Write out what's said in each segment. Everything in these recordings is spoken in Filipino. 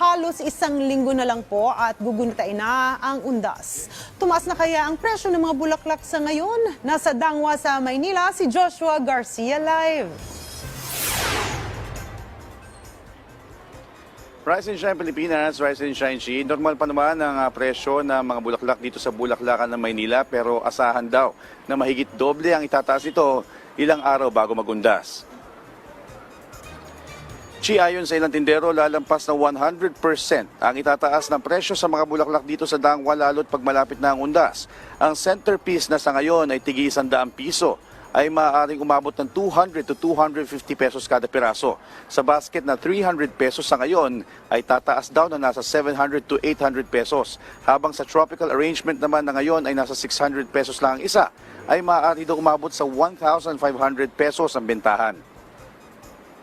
halos isang linggo na lang po at gugunitain na ang undas. Tumaas na kaya ang presyo ng mga bulaklak sa ngayon? Nasa Dangwa sa Maynila, si Joshua Garcia Live. Rise and Shine Pilipinas, Rise and Shine She. Normal pa naman ang ah, presyo ng mga bulaklak dito sa Bulaklakan ng Maynila pero asahan daw na mahigit doble ang itataas ito ilang araw bago magundas. Chi ayon sa ilang tindero, lalampas na 100% ang itataas ng presyo sa mga bulaklak dito sa Dangwa lalo't pag na ang undas. Ang centerpiece na sa ngayon ay tigi 100 piso ay maaaring umabot ng 200 to 250 pesos kada piraso. Sa basket na 300 pesos sa ngayon ay tataas daw na nasa 700 to 800 pesos. Habang sa tropical arrangement naman na ngayon ay nasa 600 pesos lang ang isa, ay maaari daw umabot sa 1,500 pesos ang bentahan.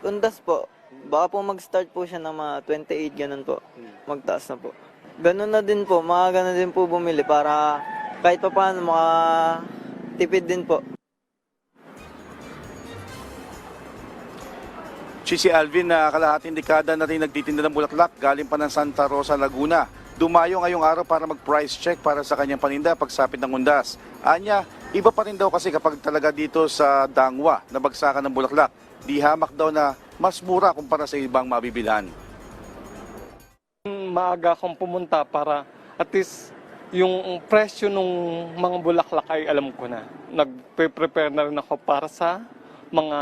Undas po. Baka po mag-start po siya ng mga 28, ganun po. Magtaas na po. Ganun na din po, mga ganun din po bumili para kahit pa paano makatipid din po. Si si Alvin na kalahating dekada na rin nagtitinda ng bulaklak galing pa ng Santa Rosa, Laguna. Dumayo ngayong araw para mag-price check para sa kanyang paninda pagsapit ng undas. Anya, iba pa rin daw kasi kapag talaga dito sa Dangwa na bagsakan ng bulaklak. Di hamak daw na mas mura kumpara sa ibang mabibilhan. maaga akong pumunta para at least yung presyo ng mga bulaklak ay alam ko na. Nagpe-prepare na rin ako para sa mga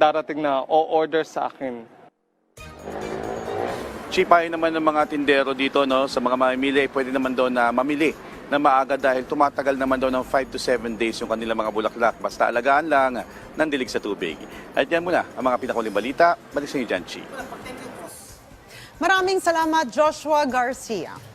darating na o-order sa akin. Chipayo naman ng mga tindero dito no, sa mga mamimili, pwede naman daw na mamili na maaga dahil tumatagal naman daw ng 5 to 7 days yung kanilang mga bulaklak. Basta alagaan lang ng dilig sa tubig. At yan muna ang mga pinakuling balita. Balik sa inyo dyan, Chi. Maraming salamat Joshua Garcia.